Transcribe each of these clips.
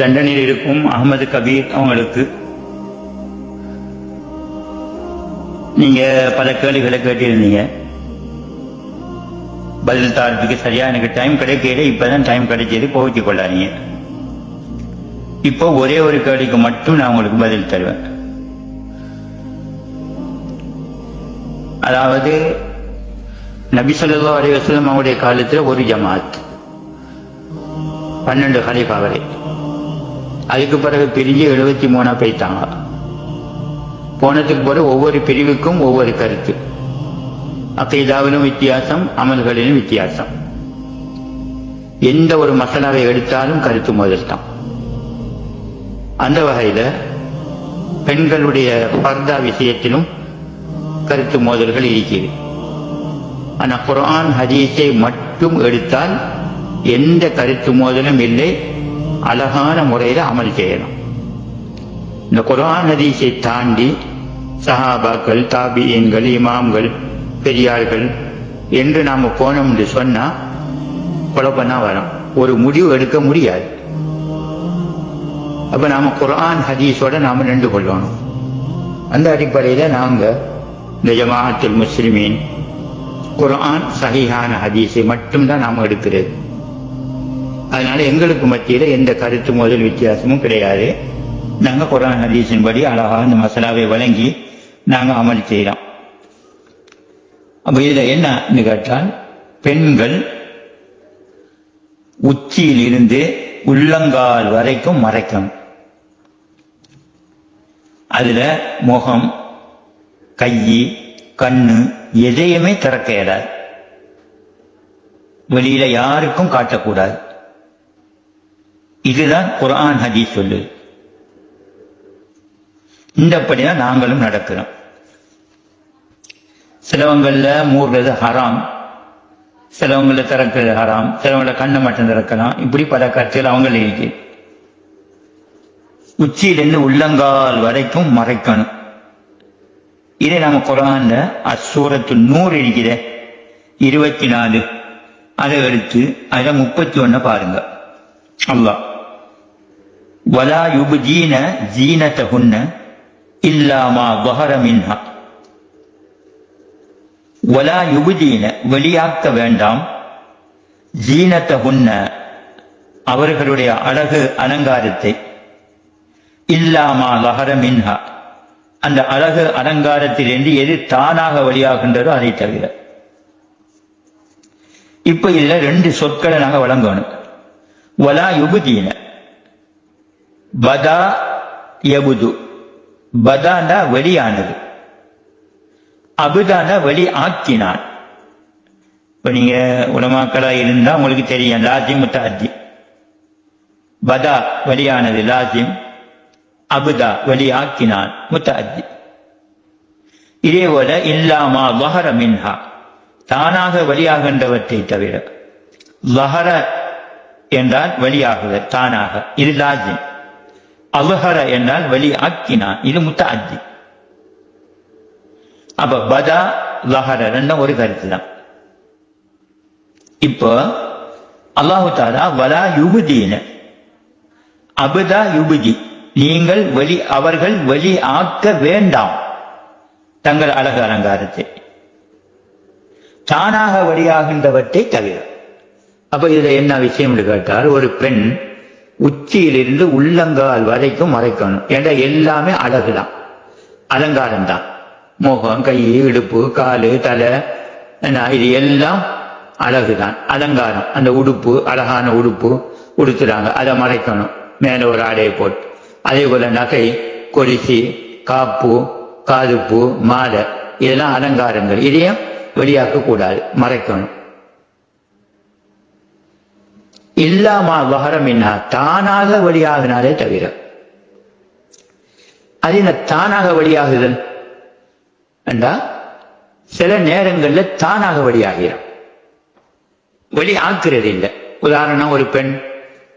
லண்டனில் இருக்கும் அகமது கபீர் அவங்களுக்கு. நீங்க பல கேள்விகளை கேட்டிருந்தீங்க. பதில் தாரத்துக்கு சரியா எனக்கு டைம் கிடைக்கல இப்பதான் டைம் கிடைச்சது போகிச்சு கொள்ளாதீங்க. இப்போ ஒரே ஒரு கேள்விக்கு மட்டும் நான் உங்களுக்கு பதில் தருவேன். அதாவது நபி ஸல்லல்லாஹு அலைஹி அவருடைய காலத்தில் ஒரு ஜமாத் பன்னெண்டு ஹலிஃபாவரை அதுக்கு பிறகு பிரிஞ்சு எழுபத்தி மூணா போயிட்டாங்க. போனதுக்கு பிறகு ஒவ்வொரு பிரிவுக்கும் ஒவ்வொரு கருத்து. அக்கைதாவிலும் வித்தியாசம் அமல்களிலும் வித்தியாசம். எந்த ஒரு மசாலாவை எடுத்தாலும் கருத்து முதல் தான் அந்த வகையில பெண்களுடைய பர்தா விஷயத்திலும் கருத்து மோதல்கள் இருக்கிறது. ஆனால் குரான் ஹதீஸை மட்டும் எடுத்தால் எந்த கருத்து மோதலும் இல்லை அழகான முறையில் அமல் செய்யணும். இந்த குரான் ஹதீஸை தாண்டி சஹாபாக்கள் தாபியன்கள் இமாம்கள் பெரியார்கள் என்று நாம போனோம் என்று சொன்னா குழப்பம்னா வரும். ஒரு முடிவு எடுக்க முடியாது. அப்ப நாம குரான் ஹதீஸோட நாம நின்று கொள்ளணும். அந்த அடிப்படையில நாங்க இந்த ஜமாஅத்துல் முஸ்லிமின் குரான் சஹிஹான ஹதீஸை மட்டும்தான் நாம எடுக்கிறது. அதனால எங்களுக்கு மத்தியில எந்த கருத்து முதல் வித்தியாசமும் கிடையாது. நாங்க குரான் ஹதீஸின் படி அழகா அந்த மசாலாவை வழங்கி நாங்க அமல் செய்யலாம். அப்ப இதுல என்னன்னு கேட்டால் பெண்கள் உச்சியில் இருந்து உள்ளங்கால் வரைக்கும் மறைக்கணும். அதுல முகம் கை கண்ணு எதையுமே திறக்க இயலாது. வெளியில யாருக்கும் காட்டக்கூடாது. இதுதான் குரான் ஹதீஸ் சொல்லு. இந்தப்படிதான் நாங்களும் நடக்கிறோம். சிலவங்கள்ல மூடுறது ஹராம். சிலவங்கள திறக்கிறது ஹராம். சிலவங்கள கண்ணை மட்டும் திறக்கலாம். இப்படி பல கருத்துகள் அவங்களே இருக்கு. உச்சியிலிருந்து உள்ளங்கால் வரைக்கும் மறைக்கணும். இதை நம்ம குரான்ல அசூரத்து நூறு இருக்கிற இருபத்தி நாலு. அதை எடுத்து அதுல முப்பத்தி ஒன்ன பாருங்க. அல்லாஹ். வலா யுபுஜீன ஜீனத்தகுன்ன இல்லாமா வஹர வலா யுபுஜீன வெளியாக்க வேண்டாம். ஜீனத்தகுன்ன அவர்களுடைய அழகு அலங்காரத்தை. இல்லாமா லஹரமின்ஹா அந்த அழகு அலங்காரத்திலிருந்து எது தானாக வெளியாகின்றதோ அதை தவிர. இப்ப இதுல ரெண்டு சொற்களை நாங்க வழங்கணும். வலா யுபுதீன பதா யபுது. பதானா வெளியானது. அபுதானா வெளி ஆக்கினான் இப்ப நீங்க உலமாக்களா இருந்தா உங்களுக்கு தெரியும் லாஜிம் முத்தாஜி பதா வெளியானது லாஜிம். அபுதா வெளியாக்கினான் முத்தாஜி இதே போல இல்லாமா வஹர மின்ஹா. தானாக வெளியாகின்றவற்றை தவிர வஹர என்றால் வெளியாகுதல் தானாக. இது லாஜிம். அபஹர என்றால் வலி ஆக்கினான் இது முத்தாஜி அப்ப பதா லஹர ரெண்டும் ஒரு கருத்து தான் இப்போ அல்லாஹு தாரா வலா யுபுதீன அபுதா யுகுதி நீங்கள் வழி அவர்கள் வழி ஆக்க வேண்டாம். தங்கள் அழகு அலங்காரத்தை. தானாக வழியாகின்றவற்றை தவிர. அப்ப இதுல என்ன விஷயம் கேட்டால் ஒரு பெண் உச்சியிலிருந்து உள்ளங்கால் வரைக்கும் மறைக்கணும். ஏன்னா எல்லாமே அழகுதான். அலங்காரம் தான் முகம் கை இடுப்பு காலு தலை என்ன இது எல்லாம் அழகுதான். அலங்காரம். அந்த உடுப்பு அழகான உடுப்பு உடுத்துறாங்க. அதை மறைக்கணும். மேல ஒரு ஆடையை போட்டு. அதே போல நகை கொலுசி காப்பு காதுப்பு மாலை. இதெல்லாம் அலங்காரங்கள். இதையும் வெளியாக்க கூடாது மறைக்கணும். இல்லாமா என்ன தானாக வழியாகினாலே தவிர. அது என்ன தானாக வழியாகுதல் என்றா சில நேரங்கள்ல தானாக வழியாகிறோம் வழி ஆக்குறது இல்லை. உதாரணம் ஒரு பெண்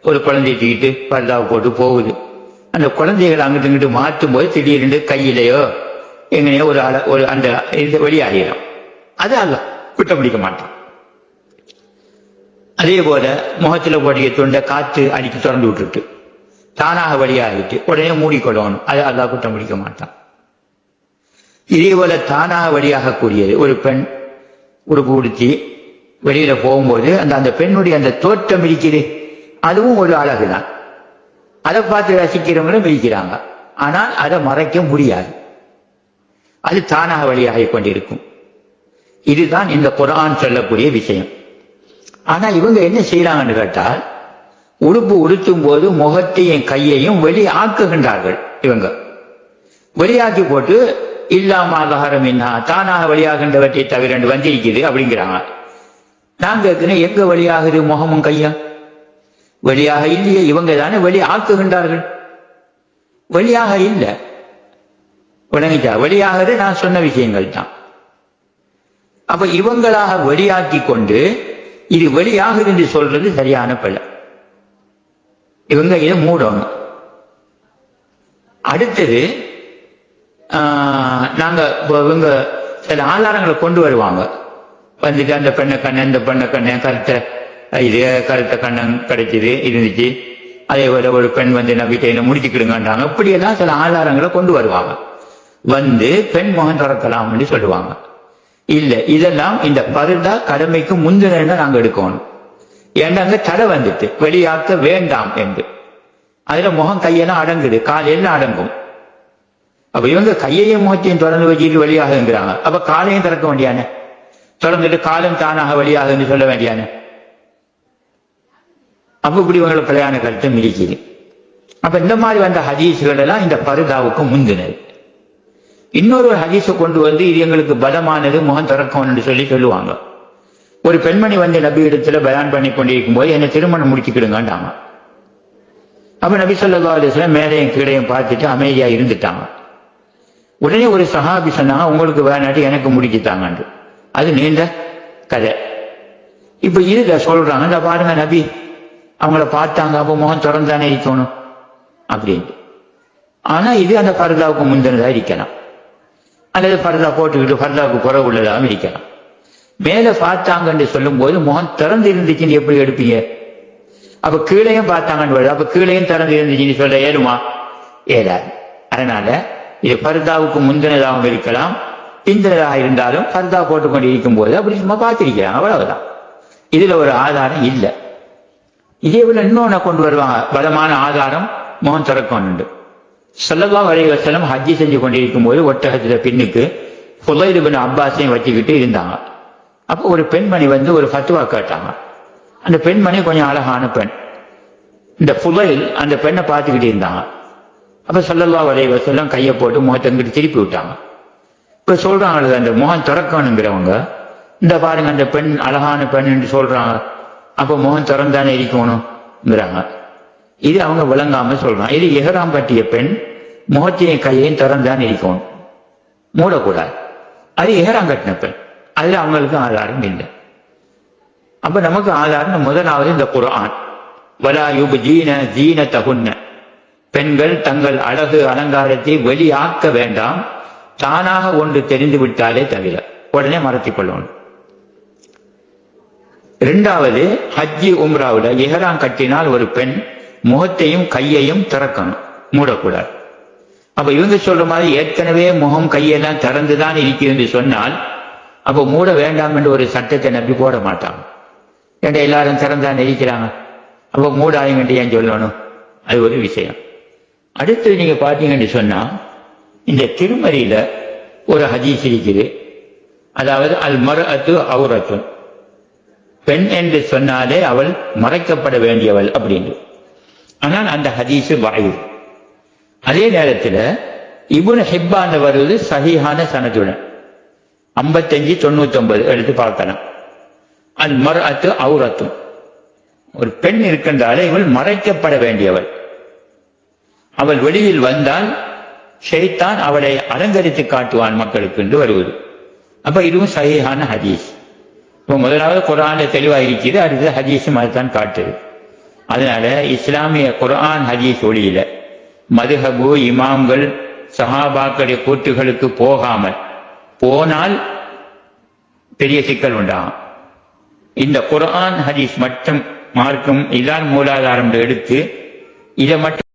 ஒரு குழந்தைய தூக்கிட்டு பர்தாவை போட்டு போகுது. அந்த குழந்தைகள் அங்கிட்டு இங்கிட்டு மாற்றும் போது திடீர்னு கையிலையோ எங்கனையோ ஒரு அல ஒரு அந்த இது வெளியாகிறோம். அது அல்ல குற்றம் பிடிக்க மாட்டோம். அதே போல முகத்துல ஓடிய துண்டை காத்து அடித்து திறந்து விட்டுட்டு தானாக வழியாகிட்டு உடனே மூடிக்கொள்ளணும். அதை அல்லா குற்றம் முடிக்க மாட்டான். இதே போல தானாக வெளியாகக்கூடியது ஒரு பெண் உடுப்பு உடுத்தி வெளியில போகும்போது அந்த அந்த பெண்ணுடைய அந்த தோற்றம் இருக்குது அதுவும் ஒரு அழகு தான் அதை பார்த்து ரசிக்கிறவங்களும் இருக்கிறாங்க ஆனால் அதை மறைக்க முடியாது. அது தானாக வழியாகி கொண்டிருக்கும். இதுதான் இந்த குரான் சொல்லக்கூடிய விஷயம். ஆனா இவங்க என்ன செய்யறாங்கன்னு கேட்டால் உடுப்பு உடுத்தும் போது முகத்தையும் கையையும் வெளி ஆக்குகின்றார்கள் இவங்க. வெளியாக்கி போட்டு இல்லாம ஆதாரம் என்ன தானாக வெளியாகின்றவற்றை தவிர வந்திருக்குது அப்படிங்கிறாங்க. நான் கேட்கிறேன் எங்க வெளியாகுது முகமும் கையும்? வெளியாக இல்லையே இவங்க தானே வெளி ஆக்குகின்றார்கள். வெளியாக இல்லை. விளங்கிட்டா வெளியாகிறது நான் சொன்ன விஷயங்கள் தான் அப்ப இவங்களாக வெளியாக்கி கொண்டு இது வெளியாகுது என்று சொல்றது சரியான பிழை. இவங்க இதை மூடணும். அடுத்தது நாங்கள் நாங்க இவங்க சில ஆதாரங்களை கொண்டு வருவாங்க. வந்துட்டு அந்த பெண்ணை கண்ணன் இந்த பெண்ணை கண்ணன் கருத்த இது கருத்த கண்ணன் கிடைச்சது இருந்துச்சு. அதே போல ஒரு பெண் வந்து நான் வீட்டை என்ன முடிச்சுக்கிடுங்கன்றாங்க. இப்படியெல்லாம் சில ஆதாரங்களை கொண்டு வருவாங்க. வந்து பெண் முகம் திறக்கலாம்னு சொல்லுவாங்க. இல்ல. இதெல்லாம் இந்த பருதா கடமைக்கு முந்தின நாங்க எடுக்கணும். ஏன்னா அங்க தடை வந்துட்டு வெளியாக்க வேண்டாம் என்று. அதுல முகம் கையெல்லாம் அடங்குது காலையெல்லாம் அடங்கும். அப்ப இவங்க கையையும் முகத்தையும் தொடர்ந்து வச்சுட்டு வெளியாகுங்கிறாங்க. அப்ப காலையும் திறக்க வேண்டியானே? தொடர்ந்துட்டு காலம் தானாக வெளியாகுன்னு சொல்ல வேண்டியானே? அப்ப இப்படி இவங்களை பிழையான கருத்தை மிதிக்குது. அப்ப இந்த மாதிரி வந்த ஹதீஸ்கள் எல்லாம் இந்த பருதாவுக்கு முந்தினது. இன்னொரு ஹதீஸை கொண்டு வந்து இது எங்களுக்கு பலமானது முகம் திறக்கணும்னு சொல்லி சொல்லுவாங்க. ஒரு பெண்மணி வந்து நபி இடத்துல பயான் பண்ணி கொண்டிருக்கும் போது என்னை திருமணம் முடிச்சுக்கிடுங்கன்றாங்க. அப்ப நபி சொல்லா அலிஸ்லாம் மேலையும் கீழையும் பார்த்துட்டு அமைதியா இருந்துட்டாங்க. உடனே ஒரு சஹாபி சொன்னாங்க உங்களுக்கு வேணாட்டு எனக்கு முடிச்சுட்டாங்கன்று அது நீண்ட கதை. இப்ப இதுல சொல்றாங்க. இந்த பாருங்க நபி அவங்கள பார்த்தாங்க அப்போ முகம் திறந்தானே இருக்கணும். அப்படின்ட்டு. ஆனா இது அந்த பரதாவுக்கு முந்தினதா இருக்கலாம். அல்லது பர்தா போட்டுக்கிட்டு பர்தாவுக்கு குறை உள்ளதாகவும் இருக்கலாம் மேலே பார்த்தாங்கன்னு சொல்லும்போது முகம் திறந்து இருந்துச்சுன்னு எப்படி எடுப்பீங்க? அப்ப கீழையும் பார்த்தாங்கன்னு வருது. அப்ப கீழையும் திறந்து இருந்துச்சுன்னு சொல்ல ஏறுமா ஏறாது அதனால இது பர்தாவுக்கு முந்தினதாகவும் இருக்கலாம். பிந்தினதாக இருந்தாலும் பர்தா போட்டுக்கொண்டு இருக்கும் போது அப்படி சும்மா பார்த்துருக்கிறாங்க. அவ்வளவுதான். இதுல ஒரு ஆதாரம் இல்லை. இதே போல இன்னொன்னு கொண்டு வருவாங்க. பலமான ஆதாரம் முகம் செல்லல்லா சொல்லவா ஹஜ்ஜி செஞ்சு கொண்டிருக்கும் போது ஒட்டகத்தில் பின்னுக்கு புதையிலுபின் அப்பாஸையும் வச்சுக்கிட்டு இருந்தாங்க. அப்போ ஒரு பெண்மணி வந்து ஒரு ஃபத்துவா கேட்டாங்க. அந்த பெண்மணி கொஞ்சம் அழகான பெண். இந்த புதையில் அந்த பெண்ணை பார்த்துக்கிட்டு இருந்தாங்க. அப்போ சொல்லல்லா வரைவசெல்லாம் கையை போட்டு முகத்தங்கிட்டு திருப்பி விட்டாங்க. இப்போ சொல்கிறாங்களே அந்த முகம் திறக்கணுங்கிறவங்க இந்த பாருங்க அந்த பெண் அழகான பெண் என்று சொல்கிறாங்க அப்போ முகம் திறந்தானே இருக்கணும்ங்கிறாங்க இது அவங்க விளங்காம சொல்றான். இது எஹராம் கட்டிய பெண் முகத்தையும் கையையும் திறந்தான் இருக்கணும். மூடக்கூடாது. அது எஹராம் கட்டின பெண். அதுல அவங்களுக்கு ஆதாரம் இல்லை. அப்ப நமக்கு ஆதாரம் முதலாவது இந்த குரான் வலா யுப் ஜீன ஜீன தகுன்ன பெண்கள் தங்கள் அழகு அலங்காரத்தை வெளியாக்க வேண்டாம். தானாக ஒன்று தெரிந்து விட்டாலே தவிர. உடனே மறத்தி கொள்ளணும். இரண்டாவது ஹஜ்ஜி உம்ராவுட இஹராம் கட்டினால் ஒரு பெண் முகத்தையும் கையையும் திறக்கணும். மூடக்கூடாது. அப்ப இவங்க சொல்ற மாதிரி ஏற்கனவே முகம் கையெல்லாம் திறந்துதான் இருக்கிறது என்று சொன்னால் அப்ப மூட வேண்டாம் என்று ஒரு சட்டத்தை நம்பி போட மாட்டாங்க. ஏன்டா எல்லாரும் திறந்தான் இருக்கிறாங்க அப்ப மூடாதீங்கன்ட்டு ஏன் சொல்லணும்? அது ஒரு விஷயம். அடுத்து நீங்க பாத்தீங்கன்னு சொன்னா இந்த திருமறையில ஒரு ஹதீஸ் இருக்குது. அதாவது அல் மறு அத்து அவுரத்து பெண் என்று சொன்னாலே அவள் மறைக்கப்பட வேண்டியவள் அப்படின்னு ஆனால் அந்த ஹதீஸு வாயு அதே நேரத்தில் இபுன் ஹிப்பான் வருவது சஹிஹான சனதுடன். ஐம்பத்தஞ்சு தொண்ணூத்தொன்பது எடுத்து பார்க்கலாம் அல் மர் அத்து அவுரத்தும் ஒரு பெண் இருக்கின்றாலே இவள் மறைக்கப்பட வேண்டியவள். அவள் வெளியில் வந்தால் ஷெய்தான் அவளை அலங்கரித்து காட்டுவான் மக்களுக்கு என்று வருவது. அப்ப இதுவும் சஹீஹான ஹதீஸ். இப்போ முதலாவது குரான தெளிவாக இருக்கிறது அடுத்தது ஹதீஸும் அதுதான் காட்டுது. அதனால இஸ்லாமிய குரான் ஹதீஸ் ஒளியில மதுஹபு இமாம்கள் சஹாபாக்களுடைய கூற்றுகளுக்கு போகாமல் போனால் பெரிய சிக்கல் உண்டாகும். இந்த குரான் ஹதீஸ் மட்டும் மார்க்கும் இதான் மூலாதாரம் எடுத்து இதை மட்டும்